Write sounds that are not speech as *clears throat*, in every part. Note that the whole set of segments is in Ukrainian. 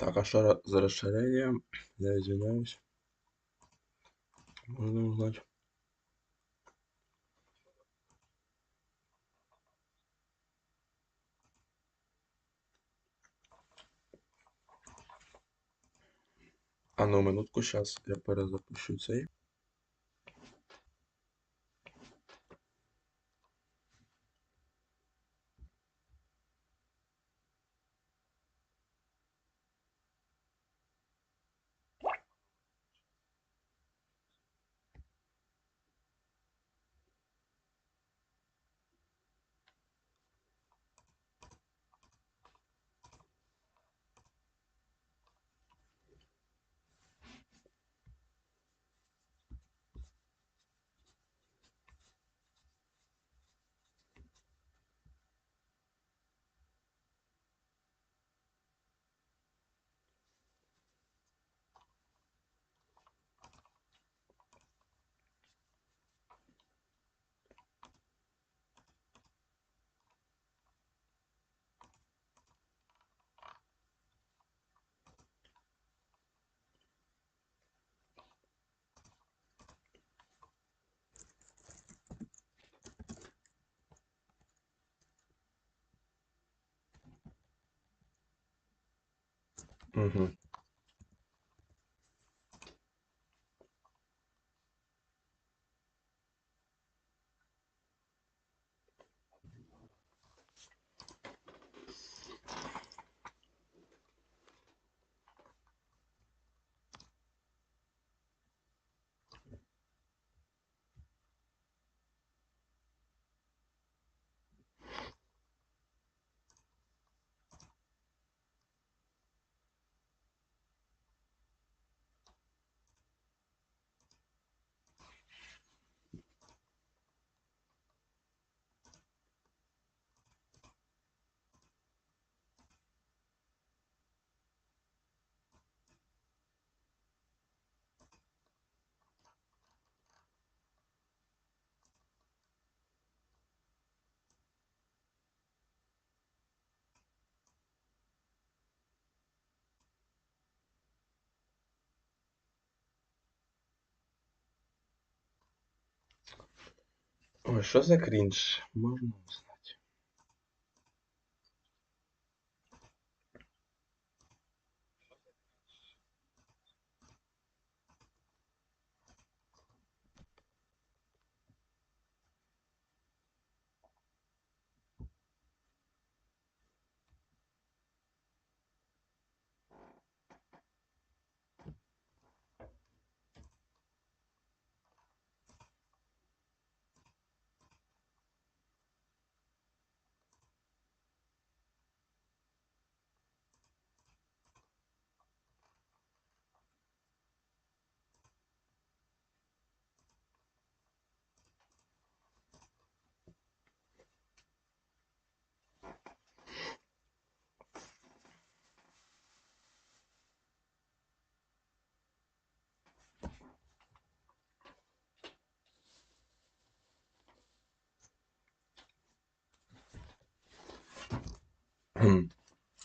Так, а что за расширение? Я извиняюсь. Можно узнать. А ну минутку, сейчас я перезапущу цей. Угу. Ой, що за крінж? Можна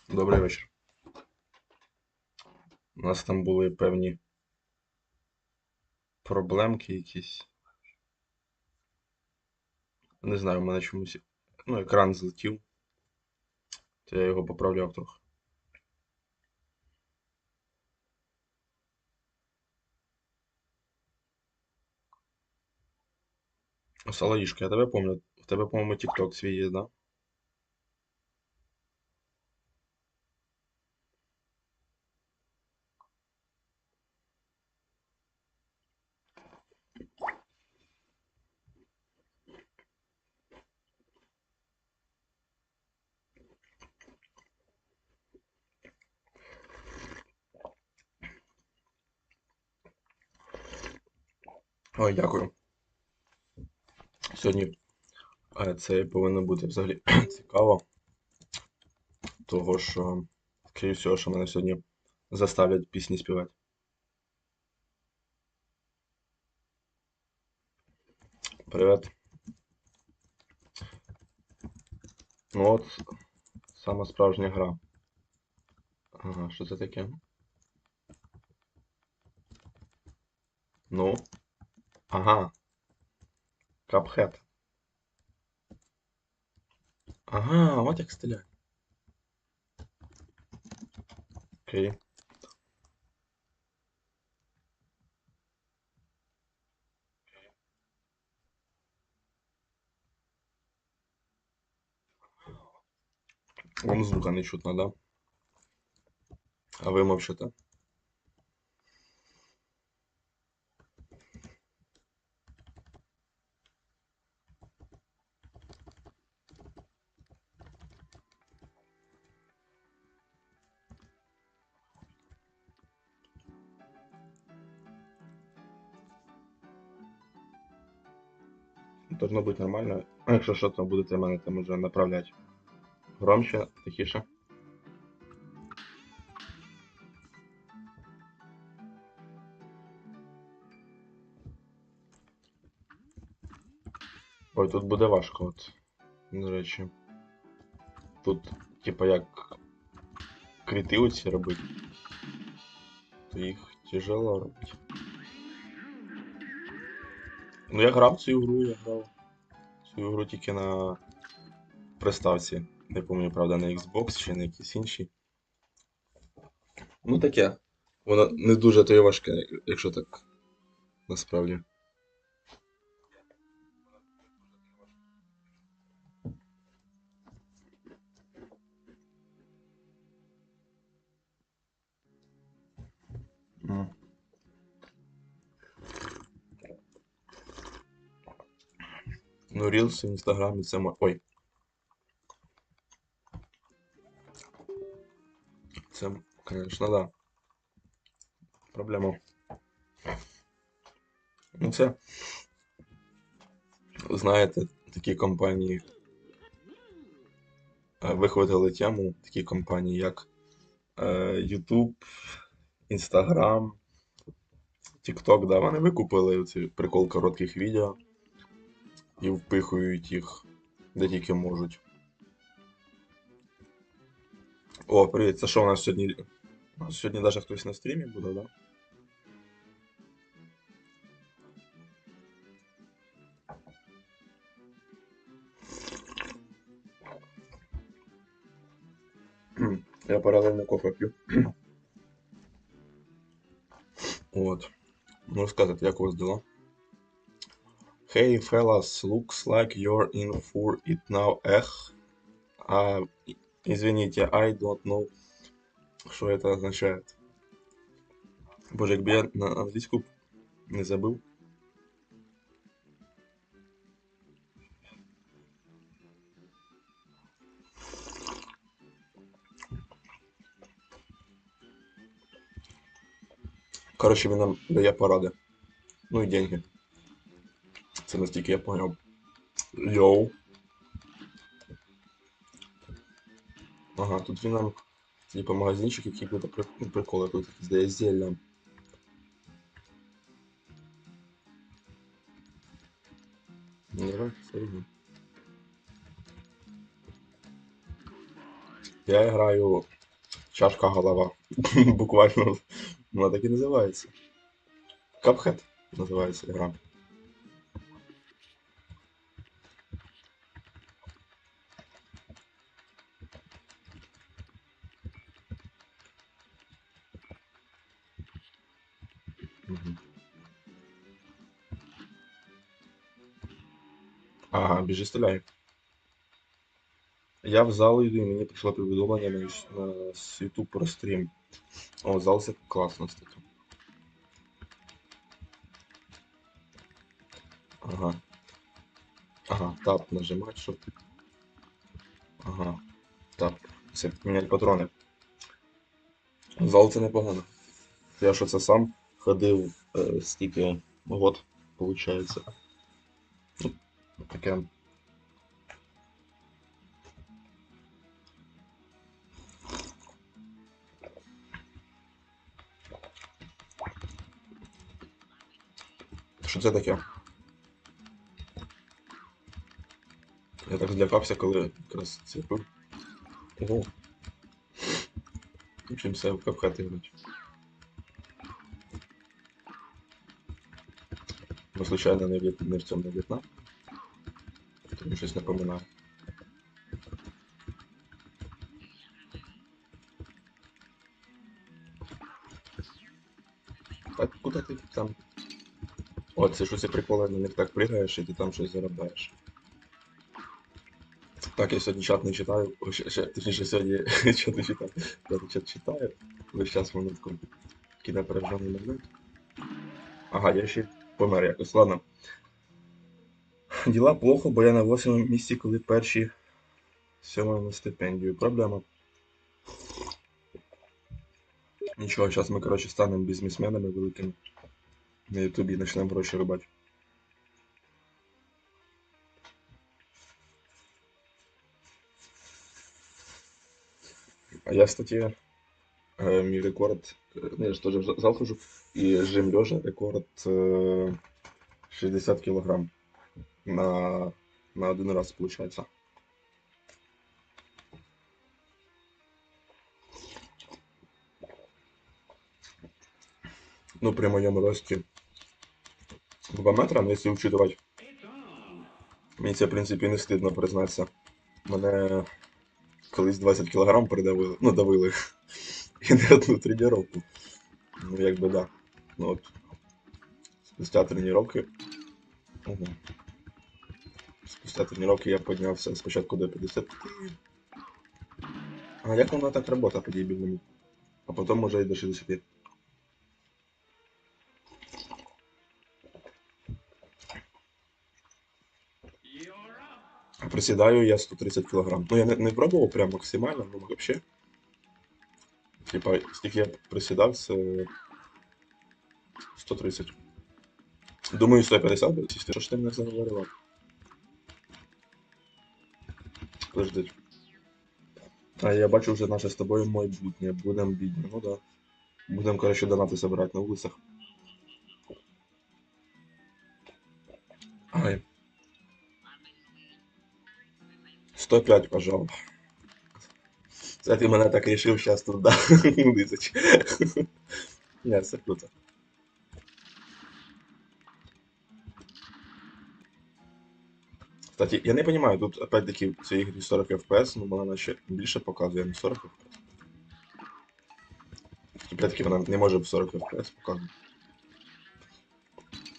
Добрий вечір. У нас там були певні проблемки якісь. Не знаю, у мене чомусь. Ну, екран злетів. То я його поправляв трохи. Салаїшка, я тебе пам'ятаю. В тебе, по-моєму, TikTok свій є, да? Ой, дякую. Сьогодні це повинно бути взагалі *clears throat* цікаво. Того, що, скоріше всього, що мене сьогодні заставлять пісні співати. Привет. Ну от, сама справжня гра. Ага, що це таке? Ну. Ага. Капхед. Ага, от як стріляє. Окей. Вам звука не чутно, да? А ви мовчите? Должно бути нормально. Якщо що, то будете мене там уже направляти. Громче, тихіше. Ой, тут буде важко, от. До речі. Тут, типа, як крити оці робити. То їх тяжело робити. Ну я грав цю гру, я грав. Цю гру тільки на приставці. Не пам'ятаю, правда, на Xbox чи на якійсь іншій. Ну таке. Воно не дуже то й важке, якщо так. Насправді. Ну, Reels в Інстаграмі це мо- Ой. Це, конечно, да. Проблема. Ну, це. Знаєте, такі компанії е, вихватили тему, такі компанії, як е, YouTube, Instagram, TikTok, да, вони викупили цей прикол коротких відео і впихують їх де тільки можуть. О, привіт, це що у нас сьогодні? У нас сьогодні навіть хтось на стрімі буде, да? Кхм, *clears throat* Я паралельно кофе п'ю. *clears throat* От. Ну, розказати, як у вас дела? Hey, fellas, looks like you're in for it now, ех. А, и- извините, I don't know, що это означает. Боже, якби я на англійську не забив. Коротше, він нам дає поради. Ну і деньги. Це настільки я поняв. Йоу. Ага, тут він нам типа магазинчик, який буде при... ну, приколи тут здає зілля. Ну, давай, серйозно. Я граю чашка голова. *laughs* Буквально вона так і називається. Cuphead називається гра. Мгм. Ага, біжи стріляй. Я в зал йду, і мені прийшло повідомлення на, ш- на YouTube про стрім. О, зал це класно, кстати. Ага. Ага, тап нажимать, щоб. Ага. Тап. Це міняти патрони. Зал це непогано. Я що це сам Ходив е, стільки год, виходить. Ну, таке. Що це таке? Я так злякався, коли якраз це. Ого. Учимся в капкати грати. Ну, случайно не, В'єт- не в цьому не В'єтнам. Тобі щось напоминає. А куди ти там? О, це щось приколи, на них так пригаєш, і ти там щось заробляєш. Так, я сьогодні чат не читаю. Точніше, сьогодні *laughs* чат не читаю. Я чат читаю. Весь час минутку. Кидай пережаний момент. Ага, я ще помер якось. Ладно. Діла плохо, бо я на восьмому місці, коли перші сьомому на стипендію. Проблема. Нічого, зараз ми, коротше, станемо бізнесменами великими. На Ютубі і почнемо гроші рубати. А я, кстати, мій рекорд, э, ну, я ж теж в за- зал хожу, і жим лежа рекорд э, 60 кілограм на, на один раз, получается. Ну, при моєму рості 2 метра, ну, якщо учитывать, мені це, в принципі, не стидно признатися. Мене колись 20 кілограм придавили, ну, давили. *laughs* І не одну тренування. Ну, якби да. Ну от. Спустя тренування. Угу. Спустя тренування я піднявся спочатку до 50. А як вона так працює по дебільному? А потім може і до 60. А присідаю я 130 кг. Ну я не, не пробував прям максимально, ну взагалі. Типа, скільки я присідав, це 130. Думаю, 150 буде. Що ж ти мене заговорила? Подожди. А я бачу вже наше з тобою майбутнє. Будем бідні. Ну да. Будем, короче, донати собирати на вулицях. Ай. 105, пожалуй. Це ти мене так рішив зараз висач. Ні, все круто. Кстати, я не понимаю, тут опять-таки в цій ігрі 40 FPS, ну вона наче більше показує, не 40 FPS. Опять-таки вона не може в 40 FPS показувати.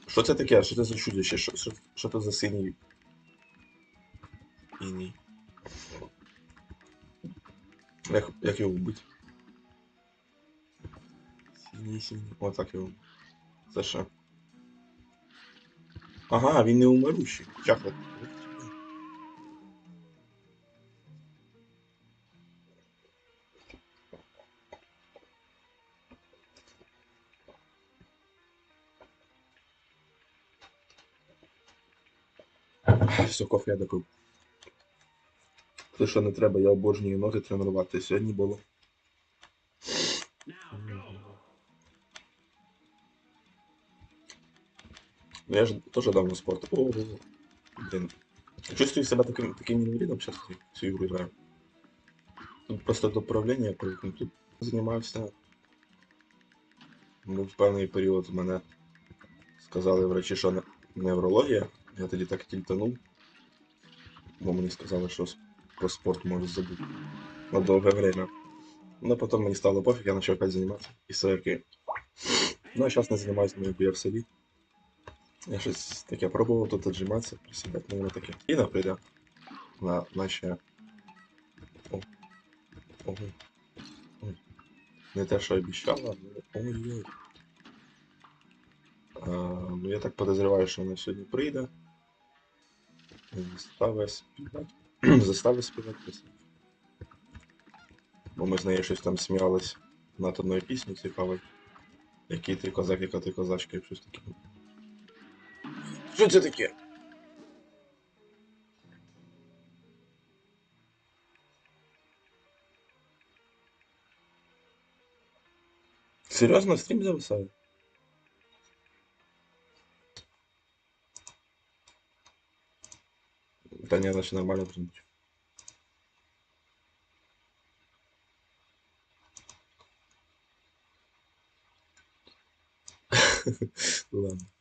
Що це таке? Що це за чудище? Що, що, що це за синій? Іній. Як, як його вбити? Синій, синій. О, так його. Це що? Ага, він не умирущий. От? Все, кофе я допив. Те, що не треба, я обожнюю ноги тренувати. Сьогодні було. Ну я ж теж давно спорт. Ого. Блін. Чувствую себя таким, таким инвалидом сейчас всю игру играю. Тут просто до управління привикну. Тут займався. Ну, в певний період мене сказали врачі, що не- неврологія. Я тоді так тільтанув. Бо мені сказали, що про спорт можу забути. На довге время. Ну, потім мені стало пофіг, я почав опять займатися. І все окей. Ну, а зараз не займаюся, бо я в селі. Я щось таке пробував тут отжиматися, присідати, ну воно таке. І прийде на наші. О. Ого. Ой. Не те, що обіцяла, але. Ой-ой. А, ну я так подозріваю, що вона сьогодні прийде. Заставить співати. *clears throat* Заставить співати пісню. Бо ми з нею щось там сміялись над одною піснею цікавою. Який ти козак, яка ти козачка, і щось таке. Що це таке? Серйозно, стрім зависає? питання наче нормально приймуть. *laughs* Ладно.